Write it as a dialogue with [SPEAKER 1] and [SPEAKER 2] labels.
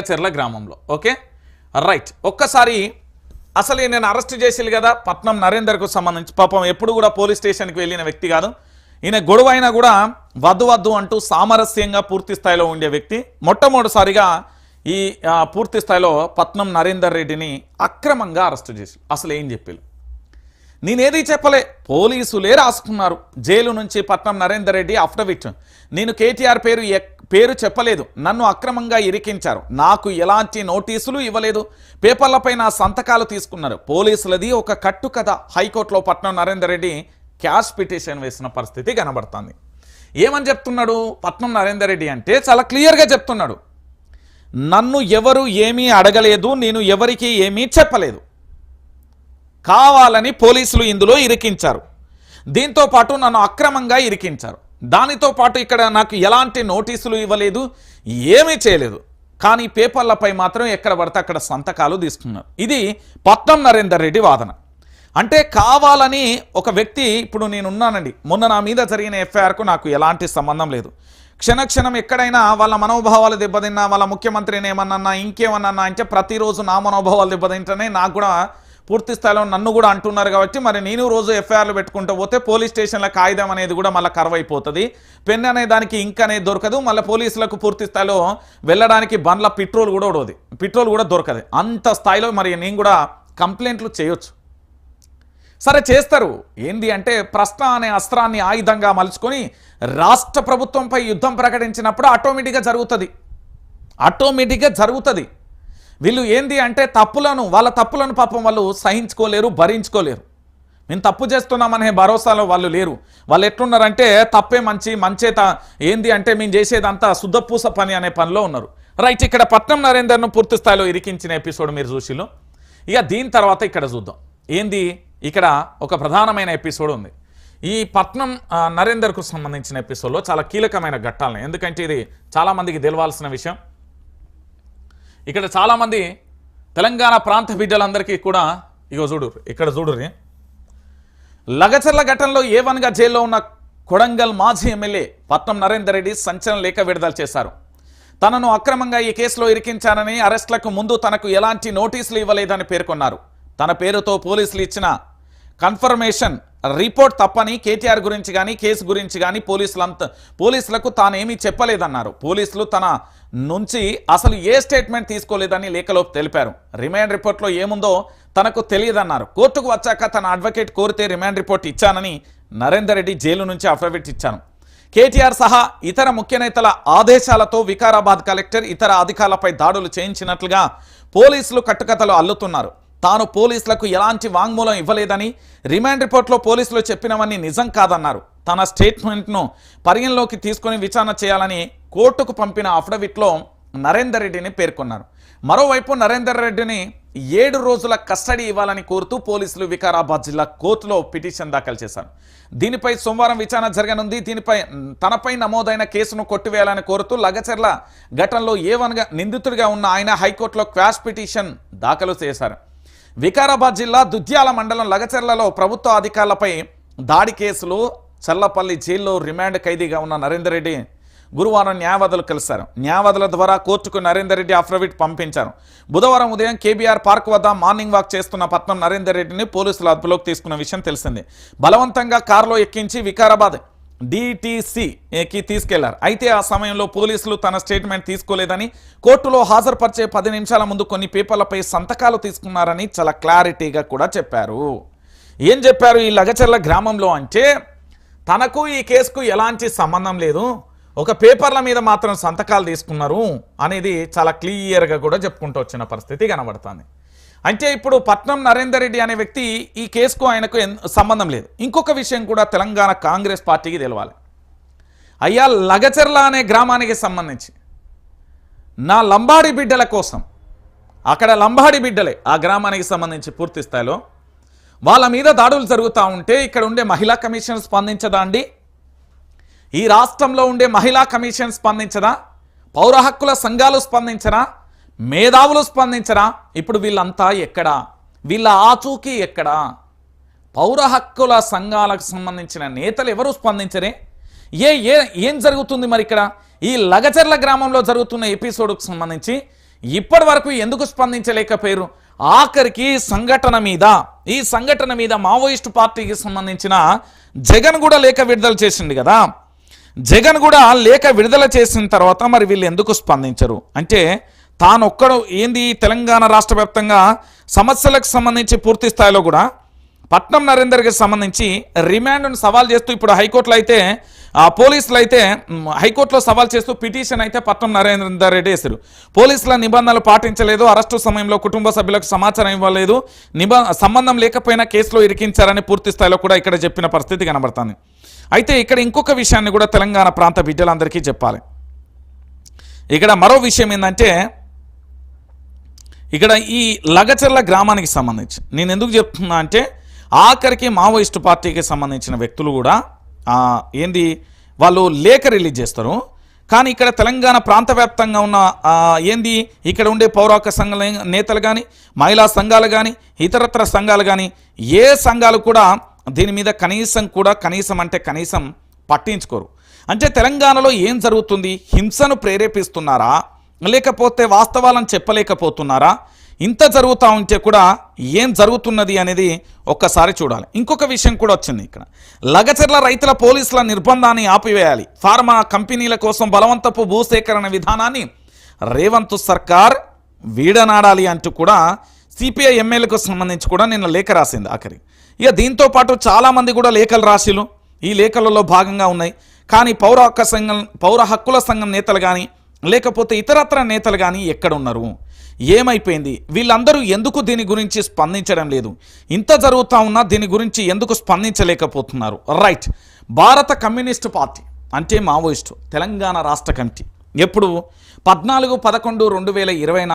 [SPEAKER 1] చెర్ల గ్రామంలో okay? Right. ఒక్కసారి అసలు నేను అరెస్ట్ చేసేది కదా పట్నం నరేందర్కు సంబంధించి. పాపం ఎప్పుడు కూడా పోలీస్ స్టేషన్కి వెళ్ళిన వ్యక్తి కాదు. ఈయన గొడవ అయినా కూడా వద్దు వద్దు అంటూ సామరస్యంగా పూర్తి స్థాయిలో ఉండే వ్యక్తి. మొట్టమొదటిసారిగా ఈ పూర్తి స్థాయిలో పట్నం నరేందర్ రెడ్డిని అక్రమంగా అరెస్టు చేసి అసలు ఏం చెప్పారు నేనేది చెప్పలే పోలీసులే రాసుకున్నారు. జైలు నుంచి పట్నం నరేందర్ రెడ్డి అఫిడవిట్. నేను కేటీఆర్ పేరు పేరు చెప్పలేదు. నన్ను అక్రమంగా ఇరికించారు. నాకు ఎలాంటి నోటీసులు ఇవ్వలేదు. పేపర్లపై నా సంతకాలు తీసుకున్నారు. పోలీసులది ఒక కట్టు కథ హైకోర్టులో పట్నం నరేందర్ రెడ్డి క్యాష్ పిటిషన్ వేసిన పరిస్థితి కనబడుతుంది. ఏమని చెప్తున్నాడు పట్నం నరేందర్ రెడ్డి అంటే చాలా క్లియర్గా చెప్తున్నాడు. నన్ను ఎవరు ఏమీ అడగలేదు నేను ఎవరికి ఏమీ చెప్పలేదు. కావాలని పోలీసులు ఇందులో ఇరికించారు. దీంతో పాటు నన్ను అక్రమంగా ఇరికించారు. దానితో పాటు ఇక్కడ నాకు ఎలాంటి నోటీసులు ఇవ్వలేదు ఏమీ చేయలేదు. కానీ పేపర్లపై మాత్రం ఎక్కడ పడితే అక్కడ సంతకాలు తీసుకున్నారు. ఇది పట్నం నరేందర్ రెడ్డి వాదన. అంటే కావాలని ఒక వ్యక్తి ఇప్పుడు నేనున్నానండి మొన్న నా మీద జరిగిన ఎఫ్ఐఆర్కు నాకు ఎలాంటి సంబంధం లేదు. క్షణక్షణం ఎక్కడైనా వాళ్ళ మనోభావాలు దెబ్బతిన్నా వాళ్ళ ముఖ్యమంత్రిని ఏమన్నా ఇంకేమన్నా అంటే ప్రతిరోజు నా మనోభావాలు దెబ్బతింటేనే నాకు కూడా పూర్తి స్థాయిలో నన్ను కూడా అంటున్నారు కాబట్టి మరి నేను రోజు ఎఫ్ఐఆర్లు పెట్టుకుంటూ పోతే పోలీస్ స్టేషన్ల కాగితం అనేది కూడా మళ్ళీ కరువైపోతుంది. పెన్ అనే దానికి ఇంక్ అనేది దొరకదు. మళ్ళీ పోలీసులకు పూర్తి స్థాయిలో వెళ్ళడానికి బండ్ల పెట్రోల్ కూడా ఉడవది. పెట్రోల్ కూడా దొరకదు. అంత స్థాయిలో మరి నేను కూడా కంప్లైంట్లు చేయొచ్చు. సరే చేస్తారు. ఏంది అంటే ప్రశ్న అనే అస్త్రాన్ని ఆయుధంగా మలుచుకొని రాష్ట్ర ప్రభుత్వంపై యుద్ధం ప్రకటించినప్పుడు ఆటోమేటిక్గా జరుగుతుంది. ఆటోమేటిక్గా జరుగుతుంది. వీళ్ళు ఏంది అంటే తప్పులను వాళ్ళ తప్పులను పాపం వాళ్ళు సహించుకోలేరు భరించుకోలేరు. మేము తప్పు చేస్తున్నామనే భరోసాలో వాళ్ళు లేరు. వాళ్ళు ఎట్లున్నారంటే తప్పే మంచి మంచేత ఏంది అంటే మేము చేసేదంతా శుద్ధపూస పని అనే పనిలో ఉన్నారు. రైట్ ఇక్కడ పట్నం నరేందర్ను పూర్తి స్థాయిలో ఇరికించిన ఎపిసోడ్ మీరు చూసిలో ఇక దీని తర్వాత ఇక్కడ చూద్దాం. ఏంది? ఇక్కడ ఒక ప్రధానమైన ఎపిసోడ్ ఉంది. ఈ పట్నం నరేందర్కు సంబంధించిన ఎపిసోడ్లో చాలా కీలకమైన ఘట్టాలను ఎందుకంటే ఇది చాలామందికి తెలవాల్సిన విషయం. ఇక్కడ చాలామంది తెలంగాణ ప్రాంత బిడ్డలందరికీ కూడా ఇగో చూడు ఇక్కడ చూడుర్రి లగచర్ల ఘటనలో ఏ జైల్లో ఉన్న కొడంగల్ మాజీ ఎమ్మెల్యే పట్నం నరేందర్ రెడ్డి సంచలన లేఖ విడుదల చేశారు. తనను అక్రమంగా ఈ కేసులో ఇరికించారని అరెస్టులకు ముందు తనకు ఎలాంటి నోటీసులు ఇవ్వలేదని పేర్కొన్నారు. తన పేరుతో పోలీసులు ఇచ్చిన కన్ఫర్మేషన్ రిపోర్ట్ తప్పని కేటీఆర్ గురించి కానీ కేసు గురించి కానీ పోలీసులంత పోలీసులకు తానేమీ చెప్పలేదన్నారు. పోలీసులు తన నుంచి అసలు ఏ స్టేట్మెంట్ తీసుకోలేదని లేఖలో తెలిపారు. రిమాండ్ రిపోర్ట్లో ఏముందో తనకు తెలియదన్నారు. కోర్టుకు వచ్చాక తన అడ్వకేట్ కోరితే రిమాండ్ రిపోర్ట్ ఇచ్చానని నరేందర్ రెడ్డి జైలు నుంచి అఫిడవిట్ ఇచ్చాను. కేటీఆర్ సహా ఇతర ముఖ్య నేతల ఆదేశాలతో వికారాబాద్ కలెక్టర్ ఇతర అధికారులపై దాడులు చేయించినట్లుగా పోలీసులు కట్టుకథలు అల్లుతున్నారు. తాను పోలీసులకు ఎలాంటి వాంగ్మూలం ఇవ్వలేదని రిమాండ్ రిపోర్ట్లో పోలీసులు చెప్పినవన్నీ నిజం కాదన్నారు. తన స్టేట్మెంట్ను పరిగణలోకి తీసుకొని విచారణ చేయాలని కోర్టుకు పంపిన అఫిడవిట్లో నరేందర్ రెడ్డిని పేర్కొన్నారు. మరోవైపు నరేందర్ రెడ్డిని ఏడు రోజుల కస్టడీ ఇవ్వాలని కోరుతూ పోలీసులు వికారాబాద్ జిల్లా కోర్టులో పిటిషన్ దాఖలు చేశారు. దీనిపై సోమవారం విచారణ జరగనుంది. దీనిపై తనపై నమోదైన కేసును కొట్టివేయాలని కోరుతూ లగచర్ల ఘటనలో ఏవన్గా నిందితుడిగా ఉన్న ఆయన హైకోర్టులో క్వాష్ పిటిషన్ దాఖలు చేశారు. వికారాబాద్ జిల్లా దుద్యాల మండలం లగచర్లలో ప్రభుత్వ అధికారులపై దాడి కేసులో చల్లపల్లి జైల్లో రిమాండ్ ఖైదీగా ఉన్న నరేందర్ రెడ్డి గురువారం న్యాయవాదులు కలిశారు. న్యాయవాదుల ద్వారా కోర్టుకు నరేందర్ రెడ్డి అఫిడవిట్ పంపించారు. బుధవారం ఉదయం కేబీఆర్ పార్క్ వద్ద మార్నింగ్ వాక్ చేస్తున్న పట్నం నరేందర్ రెడ్డిని పోలీసులు అదుపులోకి తీసుకున్న విషయం తెలిసింది. బలవంతంగా కారులో ఎక్కించి వికారాబాద్ డిటిసికి తీసుకెళ్ళారు. అయితే ఆ సమయంలో పోలీసులు తన స్టేట్మెంట్ తీసుకోలేదని కోర్టులో హాజరుపరిచే పది నిమిషాల ముందు కొన్ని పేపర్లపై సంతకాలు తీసుకున్నారని చాలా క్లారిటీగా కూడా చెప్పారు. ఏం చెప్పారు ఈ లగచర్ల గ్రామంలో అంటే తనకు ఈ కేసుకు ఎలాంటి సంబంధం లేదు ఒక పేపర్ల మీద మాత్రం సంతకాలు తీసుకున్నారు అనేది చాలా క్లియర్గా కూడా చెప్పుకుంటూ వచ్చిన పరిస్థితి కనబడుతుంది. అంటే ఇప్పుడు పట్నం నరేందర్ రెడ్డి అనే వ్యక్తి ఈ కేసుకు ఆయనకు సంబంధం లేదు. ఇంకొక విషయం కూడా తెలంగాణ కాంగ్రెస్ పార్టీకి తెలవాలి. అయ్యా లగచర్ల అనే గ్రామానికి సంబంధించి. నా లంబాడి బిడ్డల కోసం అక్కడ లంబాడి బిడ్డలే ఆ గ్రామానికి సంబంధించి పూర్తి స్థాయిలో వాళ్ళ మీద దాడులు జరుగుతూ ఉంటే ఇక్కడ ఉండే మహిళా కమిషన్ స్పందించదా అండి? ఈ రాష్ట్రంలో ఉండే మహిళా కమిషన్ స్పందించదా? పౌర హక్కుల సంఘాలు స్పందించరా? మేధావులు స్పందించరా? ఇప్పుడు వీళ్ళంతా ఎక్కడా? వీళ్ళ ఆచూకీ ఎక్కడా? పౌర హక్కుల సంఘాలకు సంబంధించిన నేతలు ఎవరు స్పందించరే? ఏ ఏ ఏం జరుగుతుంది మరి ఇక్కడ? ఈ లగచర్ల గ్రామంలో జరుగుతున్న ఎపిసోడ్కు సంబంధించి ఇప్పటి వరకు ఎందుకు స్పందించలేకపోయారు? ఆఖరికి సంఘటన మీద ఈ సంఘటన మీద మావోయిస్టు పార్టీకి సంబంధించిన జగన్ కూడా లేఖ విడుదల చేసింది కదా? జగన్ కూడా లేఖ విడుదల చేసిన తర్వాత మరి వీళ్ళు ఎందుకు స్పందించరు? అంటే తానొక్కడు ఏంది తెలంగాణ రాష్ట్ర వ్యాప్తంగా సమస్యలకు సంబంధించి పూర్తి స్థాయిలో కూడా పట్నం నరేందర్కి సంబంధించి రిమాండ్ను సవాల్ చేస్తూ ఇప్పుడు హైకోర్టులో అయితే పోలీసులు అయితే హైకోర్టులో సవాల్ చేస్తూ పిటిషన్ అయితే పట్నం నరేందర్ రెడ్డి వేశారు. పోలీసుల నిబంధనలు పాటించలేదు అరెస్టు సమయంలో కుటుంబ సభ్యులకు సమాచారం ఇవ్వలేదు సంబంధం లేకపోయినా కేసులో ఇరికించారని పూర్తి స్థాయిలో కూడా ఇక్కడ చెప్పిన పరిస్థితి కనబడుతుంది. అయితే ఇక్కడ ఇంకొక విషయాన్ని కూడా తెలంగాణ ప్రాంత బిడ్డలందరికీ చెప్పాలి. ఇక్కడ మరో విషయం ఏంటంటే ఇక్కడ ఈ లగచర్ల గ్రామానికి సంబంధించి నేను ఎందుకు చెప్తున్నా అంటే ఆఖరికి మావోయిస్టు పార్టీకి సంబంధించిన వ్యక్తులు కూడా ఏంది వాళ్ళు లేఖ రిలీజ్ చేస్తారు. కానీ ఇక్కడ తెలంగాణ ప్రాంత వ్యాప్తంగా ఉన్న ఏంది ఇక్కడ ఉండే పౌరాక సంఘాల నేతలు కానీ మహిళా సంఘాలు కానీ ఇతరత్ర సంఘాలు కానీ ఏ సంఘాలు కూడా దీని మీద కనీసం కూడా కనీసం అంటే కనీసం పట్టించుకోరు. అంటే తెలంగాణలో ఏం జరుగుతుంది? హింసను ప్రేరేపిస్తున్నారా? లేకపోతే వాస్తవాలను చెప్పలేకపోతున్నారా? ఇంత జరుగుతూ ఉంటే కూడా ఏం జరుగుతున్నది అనేది ఒక్కసారి చూడాలి. ఇంకొక విషయం కూడా వచ్చింది ఇక్కడ. లగచర్ల రైతుల పోలీసుల నిర్బంధాన్ని ఆపివేయాలి. ఫార్మా కంపెనీల కోసం బలవంతపు భూసేకరణ విధానాన్ని రేవంత్ సర్కార్ వీడనాడాలి అంటూ కూడా సిపిఐ ఎమ్మెల్యేలకు సంబంధించి కూడా నిన్న లేఖ రాసింది ఆఖరి. ఇక దీంతో పాటు చాలామంది కూడా లేఖలు రాసిలు ఈ లేఖలలో భాగంగా ఉన్నాయి. కానీ పౌర హక్క సంఘం పౌర హక్కుల సంఘం నేతలు కానీ లేకపోతే ఇతరత్ర నేతలు కానీ ఎక్కడ ఉన్నారు ఏమైపోయింది? వీళ్ళందరూ ఎందుకు దీని గురించి స్పందించడం లేదు? ఇంత జరుగుతూ ఉన్నా దీని గురించి ఎందుకు స్పందించలేకపోతున్నారు? రైట్. భారత కమ్యూనిస్టు పార్టీ అంటే మావోయిస్టు తెలంగాణ రాష్ట్ర కమిటీ. ఎప్పుడు? పద్నాలుగు పదకొండు రెండు వేల ఇరవై